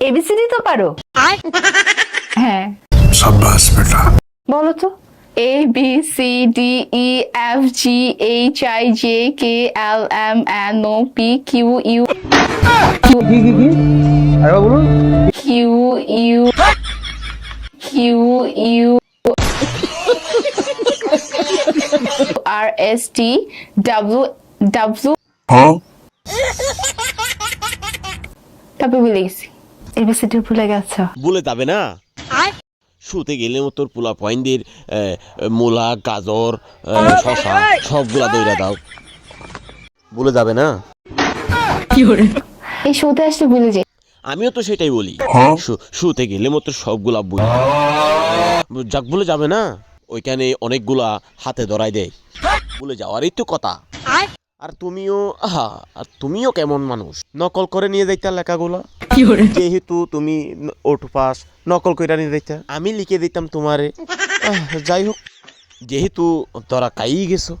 ABCD তো পারো। হ্যাঁ। সাব্বাস বেটা। বলো তো। A B C D E F G H I J K L M N O P Q U কি কি কি? আরেকবার বলুন। Q U Q U R S T W W হ্যাঁ তারপর এবিসিডি ভুলে গেছো? বলে যাবে না? শুতে গেলে তোর পোলা পয়েন্টদের মূলা গাজর শশা সবগুলা দইরা দাও। বলে যাবে না? এই শোতে আসলে ভুলে যাই। আমিও তো সেটাই বলি। হ্যাঁ। শুতে গেলে মতো সবগুলা বই যাক বলে যাবে না? ওইখানে অনেকগুলা হাতে ধরাই দেয়। বলে যাওয়ারই তো কথা। আর তুমিও আহা আর তুমিও কেমন মানুষ? নকল করে নিয়ে যাইতা লেখাগুলা। যেহেতু তুমি ওটু পাস নকল করে নিয়ে যাইতা। আমি লিখে দিতাম তোমারে। যাই হোক যেহেতু তোরা কাই গেছো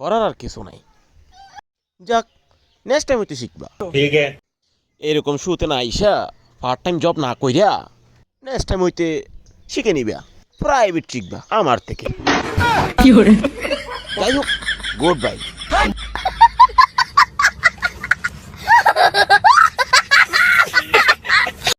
করার আর কিছু নাই। যাক নেক্সট টাইম হইতে শিখবা। এরকম শুতে না আইসা পার্ট টাইম জব না কইরা নেক্সট টাইম হইতে শিখে নিবা। প্রাইভেট শিখবা আমার থেকে। যাই হোক গুড বাই